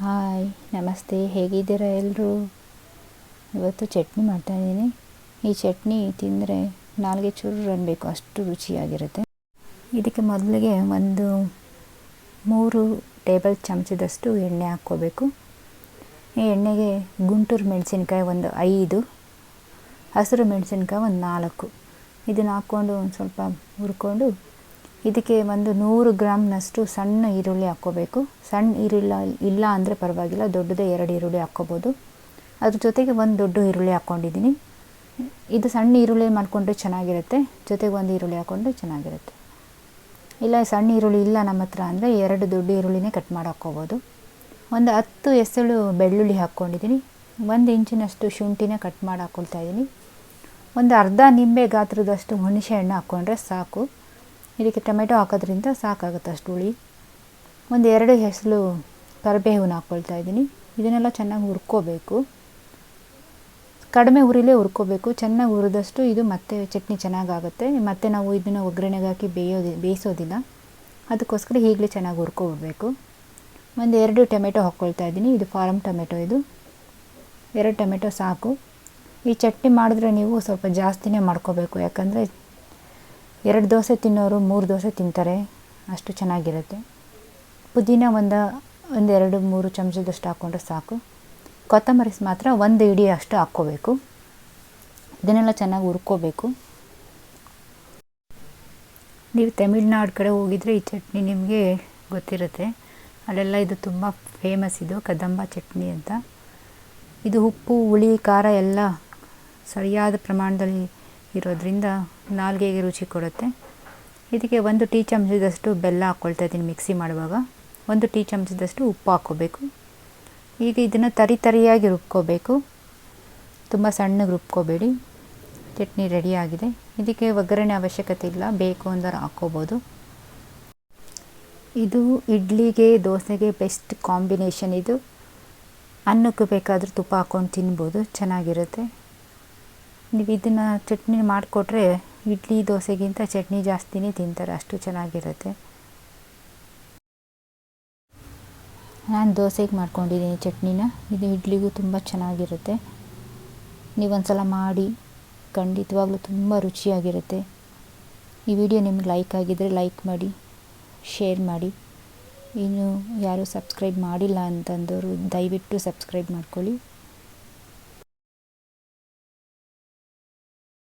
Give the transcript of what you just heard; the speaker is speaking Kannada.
ಹಾಯ್, ನಮಸ್ತೆ, ಹೇಗಿದ್ದೀರಾ ಎಲ್ಲರೂ ಇವತ್ತು ಚಟ್ನಿ ಮಾಡ್ತಾಯಿದ್ದೀನಿ ಈ ಚಟ್ನಿ ತಿಂದರೆ ನಾಲ್ಗೆ ಚೂರು ಅನ್ಬೇಕು ಅಷ್ಟು ರುಚಿಯಾಗಿರುತ್ತೆ. ಇದಕ್ಕೆ ಮೊದಲಿಗೆ ಒಂದು ಮೂರು ಟೇಬಲ್ ಚಮಚದಷ್ಟು ಎಣ್ಣೆ ಹಾಕ್ಕೋಬೇಕು. ಈ ಎಣ್ಣೆಗೆ ಗುಂಟೂರು ಮೆಣಸಿನ್ಕಾಯಿ ಒಂದು ಐದು, ಹಸಿರು ಮೆಣಸಿನ್ಕಾಯಿ ಒಂದು ನಾಲ್ಕು. ಇದನ್ನು ಹಾಕ್ಕೊಂಡು ಒಂದು ಸ್ವಲ್ಪ ಹುರ್ಕೊಂಡು ಇದಕ್ಕೆ ಒಂದು ನೂರು ಗ್ರಾಮ್ನಷ್ಟು ಸಣ್ಣ ಈರುಳ್ಳಿ ಹಾಕ್ಕೋಬೇಕು. ಸಣ್ಣ ಈರುಳ್ಳಿ ಇಲ್ಲ ಅಂದರೆ ಪರವಾಗಿಲ್ಲ, ದೊಡ್ಡದೇ ಎರಡು ಈರುಳ್ಳಿ ಹಾಕ್ಕೋಬೋದು. ಅದ್ರ ಜೊತೆಗೆ ಒಂದು ದೊಡ್ಡ ಈರುಳ್ಳಿ ಹಾಕ್ಕೊಂಡಿದ್ದೀನಿ. ಇದು ಸಣ್ಣ ಈರುಳ್ಳಿ ಮಾಡಿಕೊಂಡ್ರೆ ಚೆನ್ನಾಗಿರುತ್ತೆ, ಜೊತೆಗೆ ಒಂದು ಈರುಳ್ಳಿ ಹಾಕ್ಕೊಂಡ್ರೆ ಚೆನ್ನಾಗಿರುತ್ತೆ. ಇಲ್ಲ, ಸಣ್ಣ ಈರುಳ್ಳಿ ಇಲ್ಲ ನಮ್ಮ ಹತ್ರ ಅಂದರೆ ಎರಡು ದೊಡ್ಡ ಈರುಳ್ಳಿನೇ ಕಟ್ ಮಾಡಿ ಹಾಕ್ಕೋಬೋದು. ಒಂದು ಹತ್ತು ಎಸಳು ಬೆಳ್ಳುಳ್ಳಿ ಹಾಕ್ಕೊಂಡಿದ್ದೀನಿ. ಒಂದು ಇಂಚಿನಷ್ಟು ಶುಂಠಿನ ಕಟ್ ಮಾಡಿ ಹಾಕ್ಕೊಳ್ತಾ ಇದ್ದೀನಿ. ಒಂದು ಅರ್ಧ ನಿಂಬೆ ಗಾತ್ರದಷ್ಟು ಹುಣಸೆ ಹಣ್ಣು ಹಾಕ್ಕೊಂಡ್ರೆ ಸಾಕು. ಇದಕ್ಕೆ ಟೊಮೆಟೊ ಹಾಕೋದ್ರಿಂದ ಸಾಕಾಗುತ್ತೆ ಅಷ್ಟು ಹುಳಿ. ಒಂದು ಎರಡು ಹೆಸರು ಕರಿಬೇವನ್ನ ಹಾಕ್ಕೊಳ್ತಾ ಇದ್ದೀನಿ. ಇದನ್ನೆಲ್ಲ ಚೆನ್ನಾಗಿ ಹುರ್ಕೋಬೇಕು. ಕಡಿಮೆ ಉರಿಲೇ ಹುರ್ಕೋಬೇಕು. ಚೆನ್ನಾಗಿ ಹುರಿದಷ್ಟು ಇದು ಮತ್ತೆ ಚಟ್ನಿ ಚೆನ್ನಾಗಾಗುತ್ತೆ. ಮತ್ತೆ ನಾವು ಇದನ್ನು ಒಗ್ಗರಣೆಗೆ ಹಾಕಿ ಬೇಯೋದಿ, ಬೇಯಿಸೋದಿಲ್ಲ. ಅದಕ್ಕೋಸ್ಕರ ಈಗಲೇ ಚೆನ್ನಾಗಿ ಹುರ್ಕೋಬೇಕು. ಒಂದು ಎರಡು ಟೊಮೆಟೊ ಹಾಕ್ಕೊಳ್ತಾ ಇದ್ದೀನಿ. ಇದು ಫಾರಮ್ ಟೊಮೆಟೊ ಇದು. ಎರಡು ಟೊಮೆಟೊ ಸಾಕು. ಈ ಚಟ್ನಿ ಮಾಡಿದ್ರೆ ನೀವು ಸ್ವಲ್ಪ ಜಾಸ್ತಿನೇ ಮಾಡ್ಕೋಬೇಕು. ಯಾಕಂದರೆ ಎರಡು ದೋಸೆ ತಿನ್ನೋರು ಮೂರು ದೋಸೆ ತಿಂತಾರೆ, ಅಷ್ಟು ಚೆನ್ನಾಗಿರುತ್ತೆ. ಪುದೀನ ಒಂದು ಒಂದೆರಡು ಮೂರು ಚಮಚದಷ್ಟು ಹಾಕ್ಕೊಂಡ್ರೆ ಸಾಕು. ಕೊತ್ತಂಬರಿ ಮಾತ್ರ ಒಂದು ಇಡಿ ಅಷ್ಟು ಹಾಕ್ಕೋಬೇಕು. ಇದನ್ನೆಲ್ಲ ಚೆನ್ನಾಗಿ ಹುರ್ಕೋಬೇಕು. ನೀವು ತಮಿಳ್ನಾಡು ಕಡೆ ಹೋಗಿದರೆ ಈ ಚಟ್ನಿ ನಿಮಗೆ ಗೊತ್ತಿರುತ್ತೆ. ಅಲ್ಲೆಲ್ಲ ಇದು ತುಂಬ ಫೇಮಸ್ ಇದು, ಕದಂಬ ಚಟ್ನಿ ಅಂತ. ಇದು ಉಪ್ಪು, ಹುಳಿ, ಖಾರ ಎಲ್ಲ ಸರಿಯಾದ ಪ್ರಮಾಣದಲ್ಲಿ ಇರೋದ್ರಿಂದ ನಾಲ್ಗೆಗೆ ರುಚಿ ಕೊಡುತ್ತೆ. ಇದಕ್ಕೆ ಒಂದು ಟೀ ಚಮಚದಷ್ಟು ಬೆಲ್ಲ ಹಾಕ್ಕೊಳ್ತಾ ಇದ್ದೀನಿ ಮಿಕ್ಸಿ ಮಾಡುವಾಗ. ಒಂದು ಟೀ ಚಮಚದಷ್ಟು ಉಪ್ಪು ಹಾಕ್ಕೋಬೇಕು. ಈಗ ಇದನ್ನು ತರಿ ತರಿಯಾಗಿ ರುಬ್ಕೋಬೇಕು. ತುಂಬ ಸಣ್ಣಗೆ ರುಬ್ಕೋಬೇಡಿ. ಚಟ್ನಿ ರೆಡಿಯಾಗಿದೆ ಇದಕ್ಕೆ ಒಗ್ಗರಣೆ ಅವಶ್ಯಕತೆ ಇಲ್ಲ. ಬೇಕು ಅಂದರೆ ಹಾಕ್ಕೋಬೋದು. ಇದು ಇಡ್ಲಿಗೆ ದೋಸೆಗೆ ಬೆಸ್ಟ್ ಕಾಂಬಿನೇಷನ್ ಇದು. ಅನ್ನಕ್ಕೆ ಬೇಕಾದರೂ ತುಪ್ಪ ಹಾಕ್ಕೊಂಡು ತಿನ್ಬೋದು. ಚೆನ್ನಾಗಿರುತ್ತೆ. ನೀವು ಇದನ್ನು ಚಟ್ನಿ ಮಾಡಿಕೊಟ್ರೆ ಇಡ್ಲಿ ದೋಸೆಗಿಂತ ಚಟ್ನಿ ಜಾಸ್ತಿನೇ ತಿಂತಾರೆ, ಅಷ್ಟು ಚೆನ್ನಾಗಿರುತ್ತೆ. ನಾನು ದೋಸೆಗೆ ಮಾಡ್ಕೊಂಡಿದ್ದೀನಿ ಚಟ್ನಿನ. ಇದು ಇಡ್ಲಿಗೂ ತುಂಬ ಚೆನ್ನಾಗಿರುತ್ತೆ. ನೀವೊಂದು ಸಲ ಮಾಡಿ ಖಂಡಿತವಾಗ್ಲೂ ತುಂಬ ರುಚಿಯಾಗಿರುತ್ತೆ. ಈ ವಿಡಿಯೋ ನಿಮ್ಗೆ ಲೈಕ್ ಆಗಿದ್ದರೆ ಲೈಕ್ ಮಾಡಿ, ಶೇರ್ ಮಾಡಿ. ಇನ್ನು ಯಾರೂ ಸಬ್ಸ್ಕ್ರೈಬ್ ಮಾಡಿಲ್ಲ ಅಂತಂದವರು ದಯವಿಟ್ಟು ಸಬ್ಸ್ಕ್ರೈಬ್ ಮಾಡ್ಕೊಳ್ಳಿ.